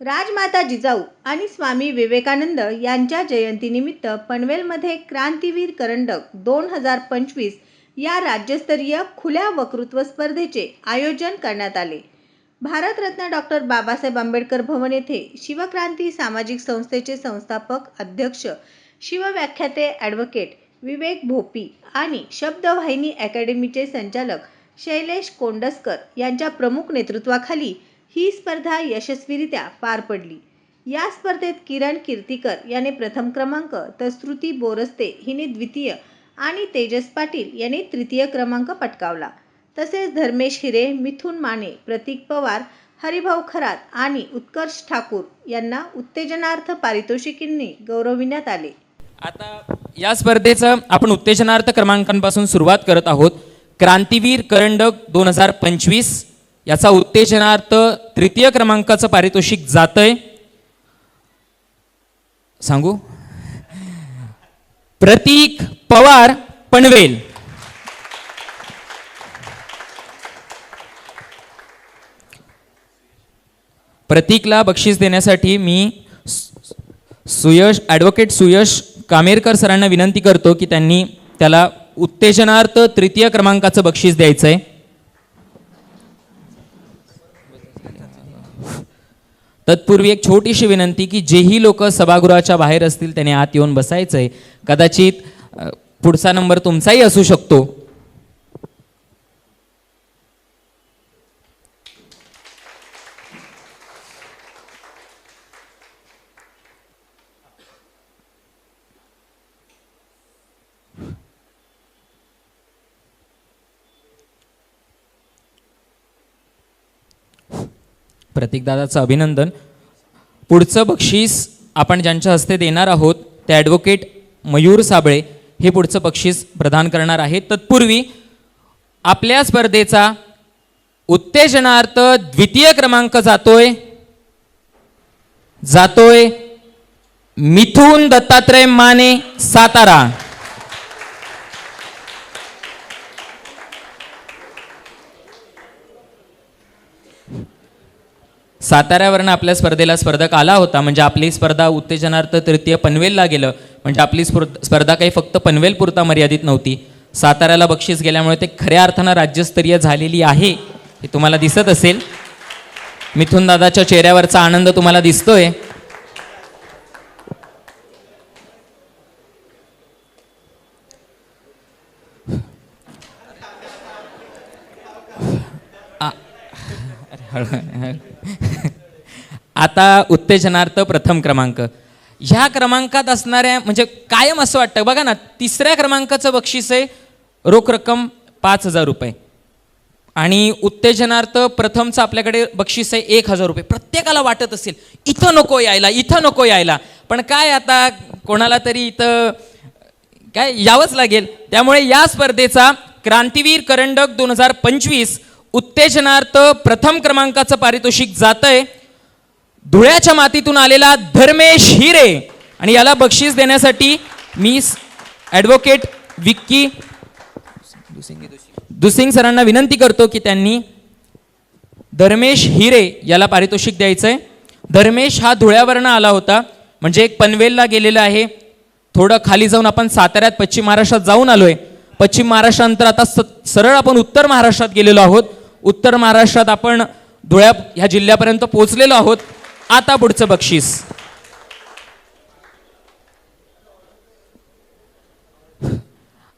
राजमाता जिजाऊ आणि स्वामी विवेकानंद यांच्या जयंतीनिमित्त पनवेलमध्ये क्रांतीवीर करंडक दोन हजार पंचवीस या राज्यस्तरीय खुल्या वक्तृत्व स्पर्धेचे आयोजन करण्यात आले. भारतरत्न डॉक्टर बाबासाहेब आंबेडकर भवन येथे शिवक्रांती सामाजिक संस्थेचे संस्थापक अध्यक्ष शिवव्याख्याते ॲडव्होकेट विवेक भोपी आणि शब्दवाहिनी अकॅडमीचे संचालक शैलेश कोंडसकर यांच्या प्रमुख नेतृत्वाखाली ही स्पर्धा यशस्वीरित्या पार पडली. या स्पर्धेत किरण कीर्तीकर याने प्रथम क्रमांक तर श्रुती बोरस्ते हिने द्वितीय आणि तेजस पाटील यांनी तृतीय क्रमांक पटकावला. तसेच धर्मेश हिरे मिथुन माने प्रतीक पवार हरिभाऊ खरात आणि उत्कर्ष ठाकूर यांना उत्तेजनार्थ पारितोषिकींनी गौरविण्यात आले. आता या स्पर्धेचं आपण उत्तेजनार्थ क्रमांकांपासून सुरुवात करत आहोत. क्रांतीवीर करंडक दोन हजार पंचवीस याचा उत्तेजनार्थ तृतीय क्रमांकाचं पारितोषिक जातंय. सांगू? प्रतीक पवार पनवेल. प्रतीकला बक्षीस देण्यासाठी मी सुयश ॲडव्होकेट सुयश कामेरकर सरांना विनंती करतो की त्यांनी त्याला उत्तेजनार्थ तृतीय क्रमांकाचं बक्षीस द्यायचं आहे तत्पूर्वी एक छोटीशी विनंती की जेही लोक सभागृहाच्या बाहेर असतील त्याने आत येऊन बसायचं आहे कदाचित पुढचा नंबर तुमचाही असू शकतो. प्रतीकदादाचं अभिनंदन. पुढचं बक्षीस आपण ज्यांच्या हस्ते देणार आहोत ते ॲडव्होकेट मयूर साबळे हे पुढचं बक्षीस प्रदान करणार आहेत. तत्पूर्वी आपल्या स्पर्धेचा उत्तेजनार्थ द्वितीय क्रमांक जातोय. जातोय मिथून दत्तात्रय माने सातारा. साताऱ्यावरनं आपल्या स्पर्धेला स्पर्धक आला होता. म्हणजे आपली स्पर्धा उत्तेजनार्थ तृतीय पनवेलला गेलं. म्हणजे आपली स्पर्ध स्पर्धा काही फक्त पनवेलपुरता मर्यादित नव्हती. साताऱ्याला बक्षीस गेल्यामुळे ते खऱ्या अर्थानं राज्यस्तरीय झालेली आहे हे तुम्हाला दिसत असेल. मिथुन दादाच्या चेहऱ्यावरचा आनंद तुम्हाला दिसतोय. आता उत्तेजनार्थ प्रथम क्रमांक. ह्या क्रमांकात असणाऱ्या म्हणजे कायम असं वाटतं बघा ना तिसऱ्या क्रमांकाचं बक्षीस आहे रोख रक्कम पाच हजार रुपये. आणि उत्तेजनार्थ प्रथमचं आपल्याकडे बक्षीस आहे एक हजार रुपये. प्रत्येकाला वाटत असेल इथं नको यायला इथं नको यायला. पण काय आता कोणाला तरी इथं काय यावंच लागेल. त्यामुळे या स्पर्धेचा क्रांतीवीर करंडक दोन हजार पंचवीस उत्तेजनार्थ प्रथम क्रमांकाचं पारितोषिक जातंय. धुळ्याच्या मातीतून आलेला धर्मेश हिरे आणि याला बक्षीस देण्यासाठी मी ॲडव्होकेट विक्की दुसिंग सरांना विनंती करतो की त्यांनी धर्मेश हिरे याला पारितोषिक द्यायचं आहे धर्मेश हा धुळ्यावरनं आला होता. म्हणजे एक पनवेलला गेलेला आहे. थोडं खाली जाऊन आपण साताऱ्यात पश्चिम महाराष्ट्रात जाऊन आलो आहे पश्चिम महाराष्ट्रानंतर आता स सरळ आपण उत्तर महाराष्ट्रात गेलेलो आहोत. उत्तर महाराष्ट्रात आपण धुळ्या ह्या जिल्ह्यापर्यंत पोहोचलेलो आहोत. आता पुढचं बक्षीस.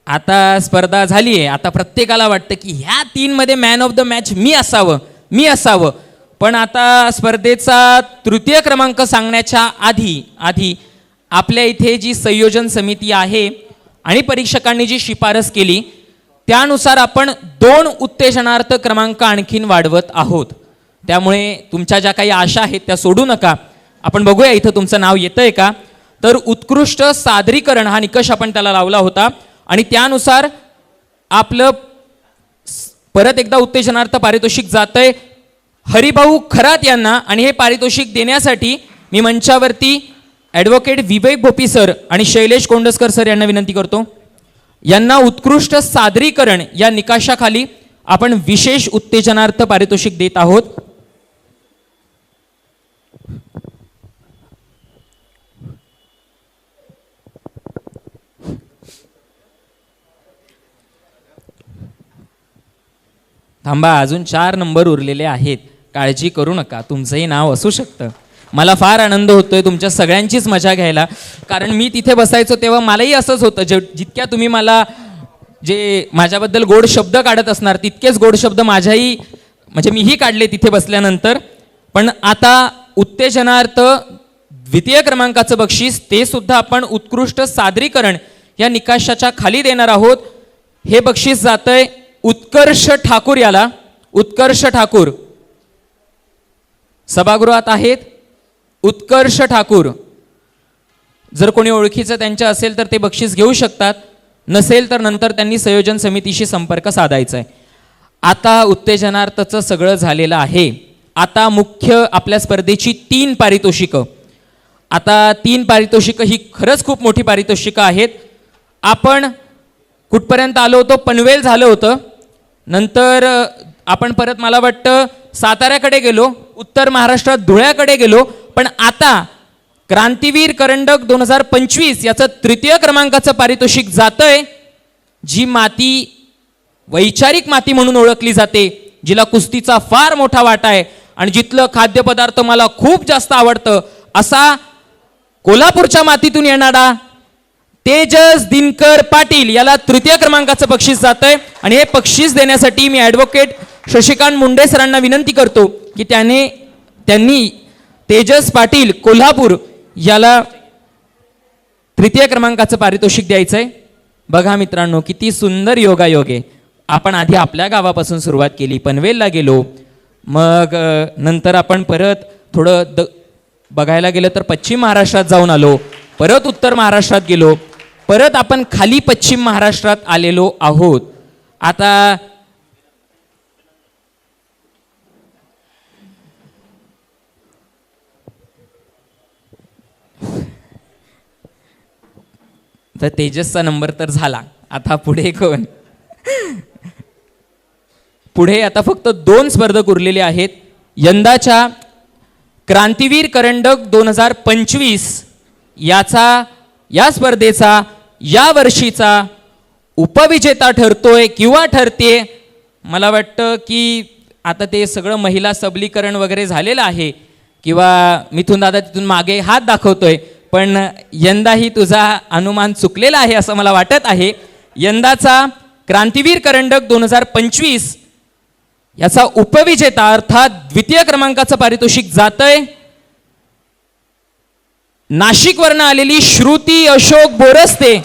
आता स्पर्धा झाली आहे आता प्रत्येकाला वाटतं की ह्या तीनमध्ये मॅन ऑफ द मॅच मी असावं मी असावं. पण आता स्पर्धेचा तृतीय क्रमांक सांगण्याच्या आधी आधी आपल्या इथे जी संयोजन समिती आहे आणि परीक्षकांनी जी शिफारस केली त्यानुसार आपण दोन उत्तेजनार्थ क्रमांक आणखीन वाढवत आहोत. त्यामुळे तुमच्या ज्या काही आशा आहेत त्या सोडू नका. आपण बघूया इथं तुमचं नाव येतं आहे का? तर उत्कृष्ट सादरीकरण हा निकष आपण त्याला लावला होता. आणि त्यानुसार आपलं परत एकदा उत्तेजनार्थ पारितोषिक जातंय. हरिभाऊ खरात यांना आणि हे पारितोषिक देण्यासाठी मी मंचावरती ॲडव्होकेट विवेक भोपी सर आणि शैलेश कोंडसकर सर यांना विनंती करतो. यांना उत्कृष्ट सादरीकरण या निकाशाखाली आपण विशेष उत्तेजनार्थ पारितोषिक देत आहोत. थांबा अजून चार नंबर उरलेले आहेत. काळजी करू नका तुमचंही नाव असू शकतं. मला फार आनंद होतोय तुमच्या सगळ्यांचीच मजा घ्यायला. कारण मी तिथे बसायचो तेव्हा मलाही असंच होतं जे जितक्या तुम्ही मला जे माझ्याबद्दल गोड शब्द काढत असणार तितकेच गोड शब्द माझ्याही म्हणजे मीही काढले तिथे बसल्यानंतर. पण आता उत्तेजनार्थ द्वितीय क्रमांकाचं बक्षीस ते सुद्धा आपण उत्कृष्ट सादरीकरण या निकाषाच्या खाली देणार आहोत. हे बक्षीस जातंय उत्कर्ष ठाकूर याला. उत्कर्ष ठाकूर. सभागृहात आहेत. उत्कर्ष ठाकूर. जर कोणी ओळखीचं त्यांच्या असेल तर ते बक्षीस घेऊ शकतात. नसेल तर नंतर त्यांनी संयोजन समितीशी संपर्क साधायचा आहे आता उत्तेजनार्थचं सगळं झालेलं आहे. आता मुख्य आपल्या स्पर्धेची तीन पारितोषिकं. आता तीन पारितोषिकं ही खरंच खूप मोठी पारितोषिकं आहेत. आपण कुठपर्यंत आलो होतो? पनवेल झालं होतं. नंतर आपण परत मला वाटतं साताऱ्याकडे गेलो. उत्तर महाराष्ट्रात धुळ्याकडे गेलो. पण आता क्रांतीवीर करंडक दोन हजार पंचवीस याचं तृतीय क्रमांकाचं पारितोषिक जातंय जी माती वैचारिक माती म्हणून ओळखली जाते जिला कुस्तीचा फार मोठा वाटा आहे आणि जिथलं खाद्यपदार्थ मला खूप जास्त आवडतं असा कोल्हापूरच्या मातीतून येणारा तेजस दिनकर पाटील याला तृतीय क्रमांकाचं बक्षीस जात आहे आणि हे बक्षीस देण्यासाठी मी ॲडव्होकेट शशिकांत मुंडे सरांना विनंती करतो की त्याने त्यांनी तेजस पाटील कोल्हापूर याला तृतीय क्रमांकाचं पारितोषिक द्यायचं आहे बघा मित्रांनो किती सुंदर योगायोग आहे. आपण आधी आपल्या गावापासून सुरुवात केली पनवेलला गेलो. मग नंतर आपण परत थोडं द बघायला गेलं तर पश्चिम महाराष्ट्रात जाऊन आलो परत उत्तर महाराष्ट्रात गेलो परत आपण खाली पश्चिम महाराष्ट्रात आलेलो आहोत. आता तर तेजसचा नंबर तर झाला. आता पुढे कोण? पुढे आता फक्त दोन स्पर्धक उरलेले आहेत. यंदाच्या क्रांतीवीर करंडक दोन हजार पंचवीस याचा या स्पर्धेचा या वर्षीचा उपविजेता ठरतोय किंवा ठरते मला वाटतं की आता ते सगळं महिला सबलीकरण वगैरे झालेलं आहे. किंवा मिथून दादा तिथून मागे हात दाखवतोय. पण यंदाही तुझा अनुमान चुकलेला आहे असं मला वाटत आहे. यंदाचा क्रांतीवीर करंडक दोन हजार पंचवीस याचा उपविजेता अर्थात द्वितीय क्रमांकाचं पारितोषिक जातंय. नाशिकवरनं आलेली श्रुती अशोक बोरस्ते.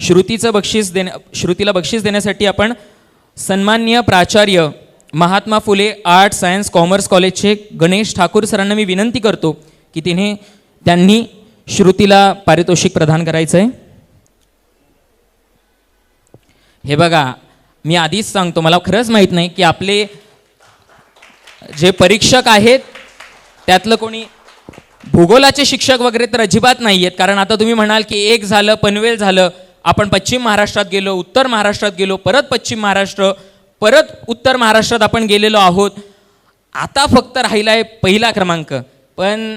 श्रुतीचं बक्षीस देण्या श्रुतीला बक्षीस देण्यासाठी आपण सन्माननीय प्राचार्य Mahatma Phule art science commerce कॉलेजचे गणेश ठाकूर सरांना मी विनंती करतो की तिने त्यांनी श्रुतीला पारितोषिक प्रदान करायचं आहे हे बघा मी आधीच सांगतो मला खरंच माहीत नाही की आपले जे परीक्षक आहेत त्यातलं कोणी भूगोलाचे शिक्षक वगैरे तर अजिबात नाही आहेत कारण आता तुम्ही म्हणाल की एक झालं पनवेल झालं आपण पश्चिम महाराष्ट्रात गेलो उत्तर महाराष्ट्रात गेलो परत पश्चिम महाराष्ट्र परत उत्तर महाराष्ट्रात आपण गेलेलो आहोत. आता फक्त राहिला आहे पहिला क्रमांक. पण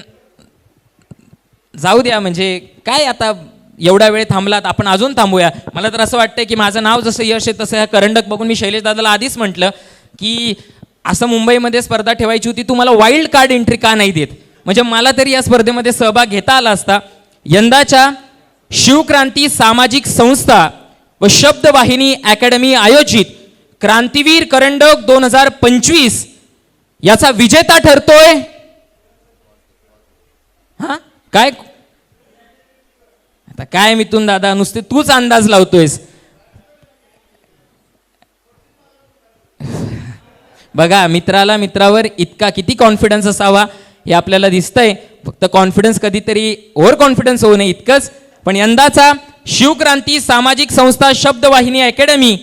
जाऊ द्या म्हणजे काय आता एवढा वेळ थांबलात आपण अजून थांबूया. मला तर असं वाटतं की माझं नाव जसं यश आहे तसं ह्या करंडक बघून मी शैलेश दादाला आधीच म्हटलं की असं मुंबईमध्ये स्पर्धा ठेवायची होती तू मला वाईल्ड कार्ड एंट्री का नाही देत? म्हणजे मला तरी या स्पर्धेमध्ये सहभाग घेता आला असता. यंदाच्या शिवक्रांती सामाजिक संस्था व शब्दवाहिनी अकॅडमी आयोजित क्रांतीवीर करंडक दोन हजार पंचवीस याचा विजेता ठरतोय? हा? काय? आता काय मिथून दादा नुसते तूच अंदाज लावतोयस. बघा मित्राला मित्रावर इतका किती कॉन्फिडन्स असावा हे आपल्याला दिसतंय. फक्त कॉन्फिडन्स कधीतरी ओव्हर कॉन्फिडन्स होऊ नये इतकंच. पण यंदाचा शिवक्रांती सामाजिक संस्था शब्दवाहिनी अकॅडमी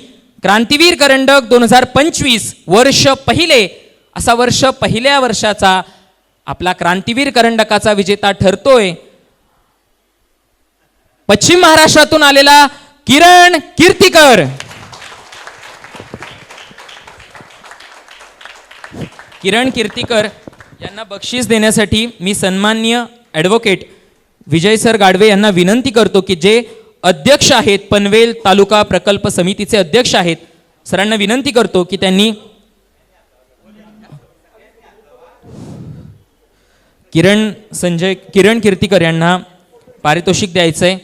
क्रांतीवीर करंडक दोन हजार पंचवीस वर्ष पहिले असा वर्ष पहिल्या वर्षाचा आपला क्रांतीवीर करंडकाचा विजेता ठरतोय. पश्चिम महाराष्ट्रातून आलेला किरण कीर्तिकर. किरण कीर्तिकर यांना बक्षीस देण्यासाठी मी सन्माननीय ॲडव्होकेट विजय सर गाडवे यांना विनंती करतो की जे अध्यक्ष आहेत पनवेल तालुका प्रकल्प समितीचे अध्यक्ष आहेत सरांना विनंती करतो की त्यांनी किरण संजय किरण कीर्तीकर यांना पारितोषिक द्यायचं आहे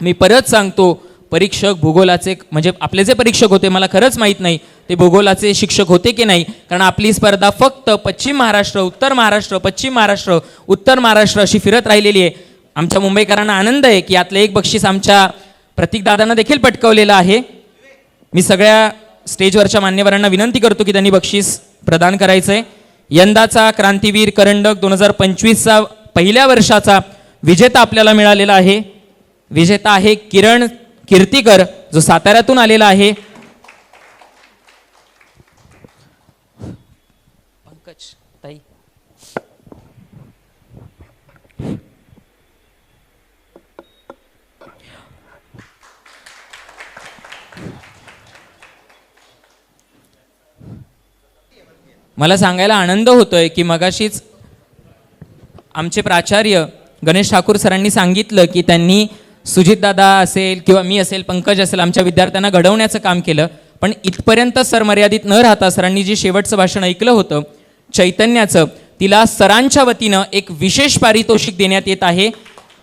मी परत सांगतो परीक्षक भूगोलाचे म्हणजे आपले जे परीक्षक होते मला खरंच माहीत नाही ते भूगोलाचे शिक्षक होते की नाही? कारण आपली स्पर्धा फक्त पश्चिम महाराष्ट्र उत्तर महाराष्ट्र पश्चिम महाराष्ट्र उत्तर महाराष्ट्र अशी फिरत राहिलेली आहे. आमच्या मुंबईकरांना आनंद आहे की यातलं एक बक्षीस आमच्या प्रतीकदादांना देखील पटकवलेलं आहे. मी सगळ्या स्टेजवरच्या मान्यवरांना विनंती करतो की त्यांनी बक्षीस प्रदान करायचं आहे यंदाचा क्रांतीवीर करंडक दोन हजार पंचवीसचा पहिल्या वर्षाचा विजेता आपल्याला मिळालेला आहे. विजेता आहे किरण कीर्तीकर जो साताऱ्यातून आलेला आहे. पंकज ताई. मला सांगायला आनंद होतोय की मगाशीच आमचे प्राचार्य गणेश ठाकूर सरांनी सांगितलं की त्यांनी सुजितदादा असेल किंवा मी असेल पंकज असेल आमच्या विद्यार्थ्यांना घडवण्याचं काम केलं. पण इथपर्यंत सर मर्यादित न राहता सरांनी जे शेवटचं भाषण ऐकलं होतं चैतन्याचं तिला सरांच्या वतीनं एक विशेष पारितोषिक देण्यात येत आहे.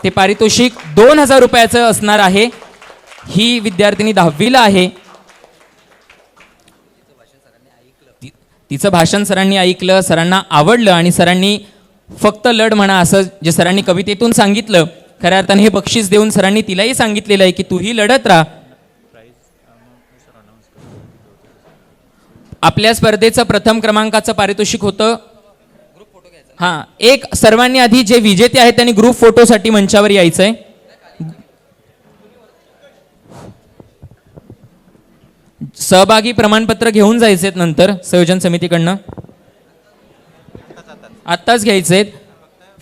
ते पारितोषिक दोन हजार रुपयाचं असणार आहे. ही विद्यार्थिनी दहावीला आहे. ति- तिचं भाषण सरांनी ऐकलं सरांना आवडलं आणि सरांनी फक्त लढ म्हणा असं जे सरांनी कवितेतून सांगितलं खऱ्या अर्थाने हे बक्षीस देऊन सरांनी तिलाही सांगितलेलं आहे की तूही लढत राहा. आपल्या स्पर्धेचं प्रथम क्रमांकाचं पारितोषिक होतं. हां एक सर्वांनी आधी जे विजेते आहेत त्यांनी ग्रुप फोटोसाठी मंचावर यायचंय. सहभागी प्रमाणपत्र घेऊन जायचे नंतर संयोजन समितीकडनं. आत्ताच घ्यायचे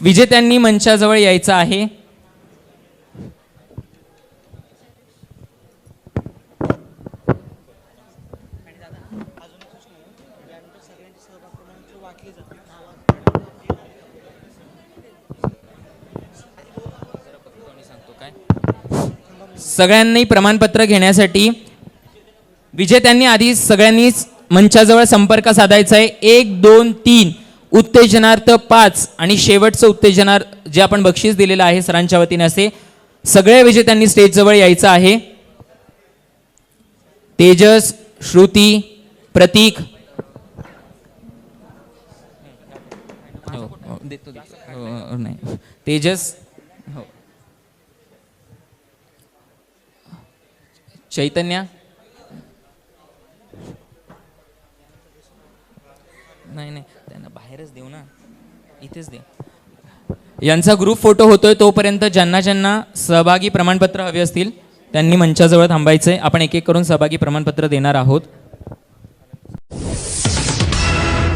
विजेत्यांनी मंचाजवळ यायचं आहे. सगळ्यांनी प्रमाणपत्र घेण्यासाठी विजेत्यांनी आधी सगळ्यांनीच मंचाजवळ संपर्क साधायचा आहे. एक दोन तीन. उत्तेजनार्थ पाच. आणि शेवटचं उत्तेजनार्थ जे आपण बक्षीस दिलेलं आहे सरांच्या वतीने असे सगळ्या विजेत्यांनी स्टेजजवळ यायचं आहे. तेजस श्रुती प्रतीक. हो, हो, हो, नाही. तेजस हो चैतन्या? नाही नाही. त्यांना बाहेरच देऊ ना. इथेच दे यांचा ग्रुप फोटो होतोय तोपर्यंत ज्यांना ज्यांना सहभागी प्रमाणपत्र हवे असतील त्यांनी मंचाजवळ थांबायचंय. आपण एक एक करून सहभागी प्रमाणपत्र देणार आहोत.